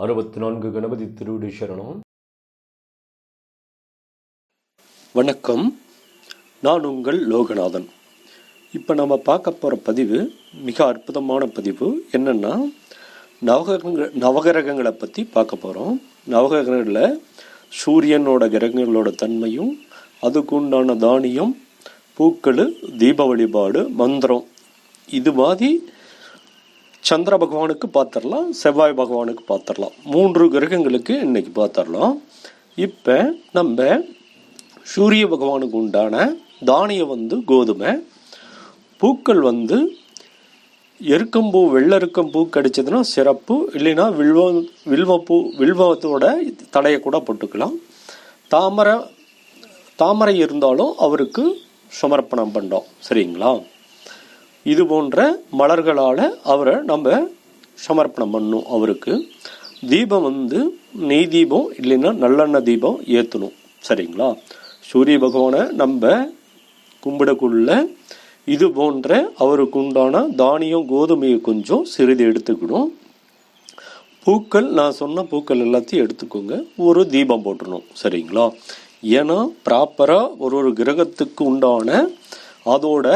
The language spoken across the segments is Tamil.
அறுபத்தி நான்கு கணபதி திருவிடி சரணம். வணக்கம். நான் உங்கள் லோகநாதன். இப்போ நம்ம பார்க்க போகிற பதிவு மிக அற்புதமான பதிவு என்னென்னா நவகிரகங்கள் நவகிரகங்களை பற்றி பார்க்க போகிறோம் நவகிரகங்களில் சூரியனோட கிரகங்களோட தன்மையும் அதுக்கு உண்டான தானியம் பூக்கள் தீப வழிபாடு மந்திரம். இது மாதிரி சந்திர பகவானுக்கு பார்த்துடலாம் செவ்வாய் பகவானுக்கு பார்த்துடலாம். மூன்று கிரகங்களுக்கு இன்னைக்கு பார்த்துடலாம். இப்போ நம்ம சூரிய பகவானுக்கு உண்டான தானியம் வந்து கோதுமை. பூக்கள் வந்து எருக்கம்பூ வெள்ளை பூ கிடைச்சதுன்னா சிறப்பு. இல்லைன்னா வில்வ வில்வப்பூ வில்வத்தோட தடையை கூட போட்டுக்கலாம். தாமரை தாமரை இருந்தாலும் அவருக்கு சமர்ப்பணம் பண்ணோம் சரிங்களா? இது போன்ற மலர்களால் அவரை நம்ம சமர்ப்பணம் பண்ணும் அவருக்கு. தீபம் வந்து நெய் தீபம் இல்லைன்னா நல்லெண்ணெய் தீபம் ஏற்றணும் சரிங்களா? சூரிய பகவானை நம்ம கும்பிடக்குள்ள இது போன்ற அவருக்கு உண்டான தானியம் கோதுமையை கொஞ்சம் சிறிது எடுத்துக்கணும். பூக்கள் நான் சொன்ன பூக்கள் எல்லாத்தையும் எடுத்துக்கோங்க. ஒரு தீபம் போட்டுடணும் சரிங்களா? ஏன்னா ப்ராப்பராக ஒரு ஒரு கிரகத்துக்கு உண்டான அதோட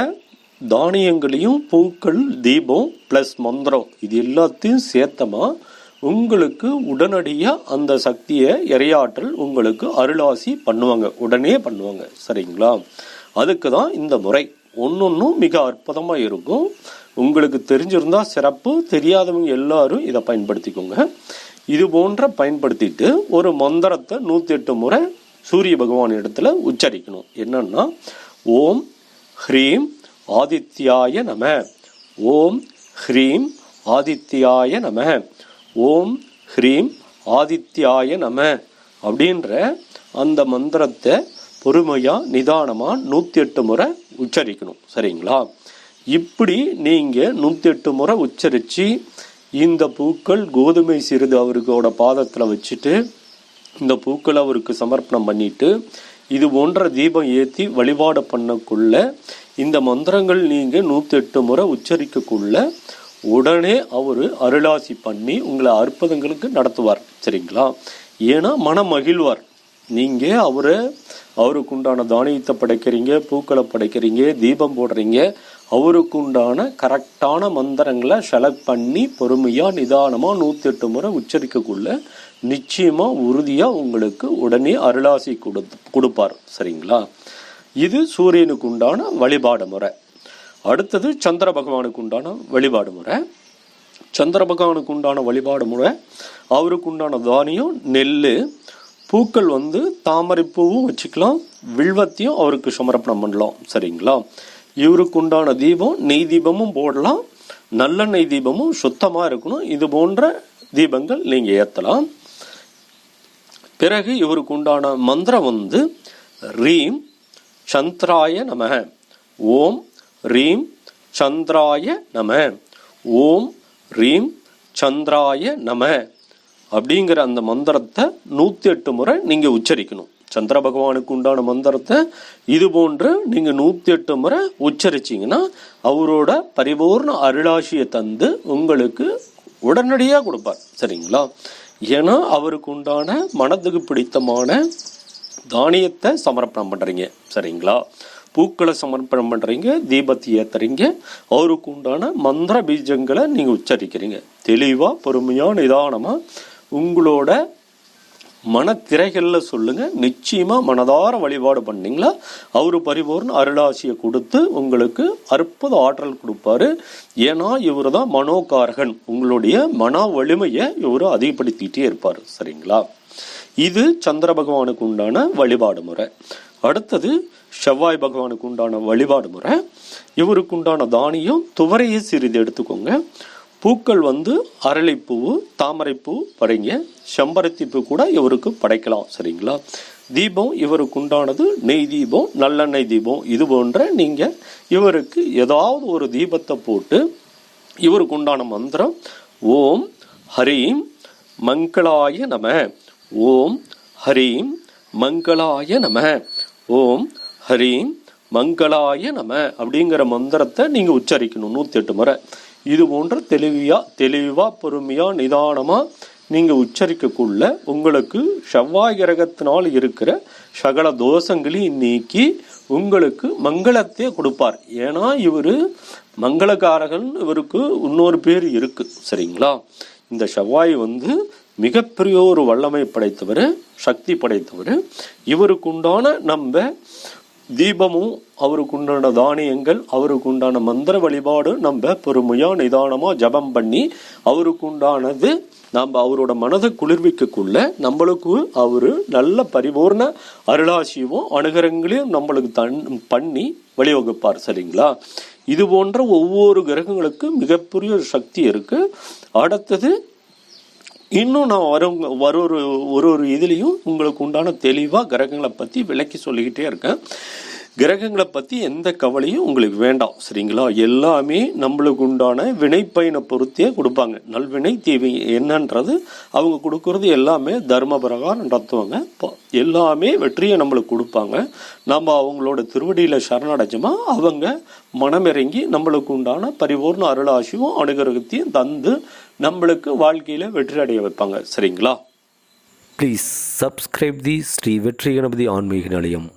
தானியங்களையும் பூக்கள் தீபம் ப்ளஸ் மந்திரம் இது எல்லாத்தையும் சேர்த்தமா உங்களுக்கு உடனடியாக அந்த சக்தியை இறையாற்றல் உங்களுக்கு அருளாசி பண்ணுவாங்க உடனே பண்ணுவாங்க. சரிங்களா? அதுக்கு தான் இந்த முறை. ஒன்றொன்றும் மிக அற்புதமாக இருக்கும். உங்களுக்கு தெரிஞ்சிருந்தால் சிறப்பு. தெரியாதவங்க எல்லாரும் இதை பயன்படுத்திக்கோங்க. இது போன்ற பயன்படுத்திட்டு ஒரு மந்திரத்தை நூற்றி எட்டு முறை சூரிய பகவான் இடத்துல உச்சரிக்கணும். என்னன்னா ஓம் ஹ்ரீம் ஆதித்யாய நம. ஓம் ஹ்ரீம் ஆதித்யாய நம. ஓம் ஹ்ரீம் ஆதித்யாய நம. அப்படின்ற அந்த மந்திரத்தை பொறுமையாக நிதானமாக நூற்றி எட்டு முறை உச்சரிக்கணும். சரிங்களா? இப்படி நீங்கள் நூற்றி எட்டு முறை உச்சரித்து இந்த பூக்கள் கோதுமை சிறிது அவர்களோட பாதத்தில் வச்சுட்டு இந்த பூக்களை அவருக்கு சமர்ப்பணம் பண்ணிட்டு இது போன்ற தீபம் ஏற்றி வழிபாடு பண்ணக்குள்ள இந்த மந்திரங்கள் நீங்கள் நூற்றெட்டு முறை உச்சரிக்கக்குள்ள உடனே அவர் அருளாசி பண்ணி உங்களை அற்புதங்களுக்கு நடத்துவார். சரிங்களா? ஏன்னா மனம் மகிழ்வார். நீங்கள் அவரை அவருக்கு உண்டான தானியத்தை படைக்கிறீங்க பூக்களை படைக்கிறீங்க தீபம் போடுறீங்க அவருக்கு உண்டான கரெக்டான மந்திரங்களை செலக்ட் பண்ணி பொறுமையாக நிதானமாக நூற்றி எட்டு முறை உச்சரிக்கக்குள்ள நிச்சயமாக உறுதியாக உங்களுக்கு உடனே அருளாசி கொடு கொடுப்பார். சரிங்களா? இது சூரியனுக்கு உண்டான வழிபாடு முறை. அடுத்தது சந்திர பகவானுக்கு உண்டான வழிபாடு முறை. சந்திர பகவானுக்கு உண்டான வழிபாடு முறை அவருக்கு உண்டான தானியம் நெல் பூக்கள் வந்து தாமரை பூவும் வச்சுக்கலாம் வில்வத்தையும் அவருக்கு சமர்ப்பணம் பண்ணலாம். சரிங்களா? இவருக்கு உண்டான தீபம் நெய் தீபமும் போடலாம். நல்லெண்ணெய் தீபமும் சுத்தமாக இருக்கணும். இது போன்ற தீபங்கள் நீங்கள் ஏற்றலாம் பிறகு இவருக்கு உண்டான மந்திரம் வந்து ரீம் சந்திராய நம ஓம் ரீம் சந்திராய நம ஓம் ரீம் சந்திராய நம அப்படிங்கிற அந்த மந்திரத்தை நூற்றி எட்டு முறை நீங்கள் உச்சரிக்கணும். சந்திர பகவானுக்கு உண்டான மந்திரத்தை இது போன்று நீங்கள் நூற்றி எட்டு முறை உச்சரிச்சிங்கன்னா அவரோட பரிபூர்ண அருளாசியை தந்து உங்களுக்கு உடனடியாக கொடுப்பார். சரிங்களா? ஏன்னா அவருக்கு உண்டான மனதுக்கு பிடித்தமான தானியத்தை சமர்ப்பணம் பண்ணுறீங்க சரிங்களா? பூக்களை சமர்ப்பணம் பண்ணுறீங்க தீபத்தை ஏற்றுறீங்க அவருக்கு உண்டான மந்திர பீஜங்களை நீங்கள் உச்சரிக்கிறீங்க. தெளிவாக பொறுமையாக நிதானமாக உங்களோட மனத்திரைகளில் சொல்லுங்க. நிச்சயமாக மனதார வழிபாடு பண்ணீங்களா? அவர் பரிபூர்ண அருளாசியை கொடுத்து உங்களுக்கு அற்புத ஆற்றல் கொடுப்பாரு. ஏன்னா இவர் தான் மனோகாரகன். உங்களுடைய மன வலிமையை இவர் அதிகப்படுத்திட்டே இருப்பார். சரிங்களா? இது சந்திர பகவானுக்கு உண்டான வழிபாடு முறை. அடுத்தது செவ்வாய் பகவானுக்கு உண்டான வழிபாடு முறை. இவருக்கு உண்டான தானியம் துவரையை சிறிது எடுத்துக்கோங்க. பூக்கள் வந்து அரளிப்பூவு தாமரைப்பூ படைங்க. செம்பருத்தி பூ கூட இவருக்கு படைக்கலாம் சரிங்களா? தீபம் இவருக்கு உண்டானது நெய் தீபம் நல்லெண்ணெய் தீபம். இது போன்ற நீங்கள் இவருக்கு ஏதாவது ஒரு தீபத்தை போட்டு இவருக்கு உண்டான மந்திரம் ஓம் ஹரீம் மங்களாய நம. ஓம் ஹரீம் மங்களாய நம. ஓம் ஹரீம் மங்களாய நம அப்படிங்கிற மந்திரத்தை நீங்கள் உச்சரிக்கணும் நூற்றி எட்டு முறை. இது போன்ற தெளிவியாக தெளிவாக பொறுமையாக நிதானமாக நீங்கள் உச்சரிக்கக்குள்ள உங்களுக்கு செவ்வாய் கிரகத்தினால் இருக்கிற சகல தோஷங்களையும் நீக்கி உங்களுக்கு மங்களத்தை கொடுப்பார். ஏன்னா இவர் மங்களகாரகன் இவருக்கு இன்னொரு பேர் இருக்கு சரிங்களா? இந்த செவ்வாய் வந்து மிகப்பெரிய ஒரு வல்லமை படைத்தவர் சக்தி படைத்தவர். இவருக்கு உண்டான நம்ம தீபமும் அவருக்கு உண்டான தானியங்கள் அவருக்கு உண்டான மந்திர வழிபாடு நம்ம பொறுமையாக நிதானமாக ஜபம் பண்ணி அவருக்கு உண்டானது நம்ம அவரோட மனதை குளிர்விக்கக்குள்ள நம்மளுக்கு அவர் நல்ல பரிபூர்ண அருளாசியமும் அனுகரங்களையும் நம்மளுக்கு தன் பண்ணி வழிவகுப்பார் சரிங்களா? இது போன்ற ஒவ்வொரு கிரகங்களுக்கு மிகப்பெரிய ஒரு சக்தி இருக்குது அடுத்தது இன்னும் நான் வரும் ஒரு ஒரு ஒரு ஒரு இதுலேயும் உங்களுக்கு உண்டான தெளிவாக கிரகங்களை பற்றி விளக்கி சொல்லிக்கிட்டே இருக்கேன் கிரகங்களை பற்றி எந்த கவலையும் உங்களுக்கு வேண்டாம் சரிங்களா? எல்லாமே நம்மளுக்கு உண்டான வினைப்பயனை பொறுத்தே கொடுப்பாங்க. நல்வினை தீவை என்னன்றது அவங்க கொடுக்கறது எல்லாமே தர்ம பிரகாரம் நடத்துவாங்க. எல்லாமே வெற்றியை நம்மளுக்கு கொடுப்பாங்க. நம்ம அவங்களோட திருவடியில் சரணடைஞ்சோமா அவங்க மனமிறங்கி நம்மளுக்கு உண்டான பரிபூர்ண அருளாசியும் அனுகிரகத்தையும் தந்து நம்மளுக்கு வாழ்க்கையில் வெற்றி அடைய வைப்பாங்க சரிங்களா? ப்ளீஸ் சப்ஸ்கிரைப் தி ஸ்ரீ வெற்றி கணபதி ஆன்மீக நிலையம்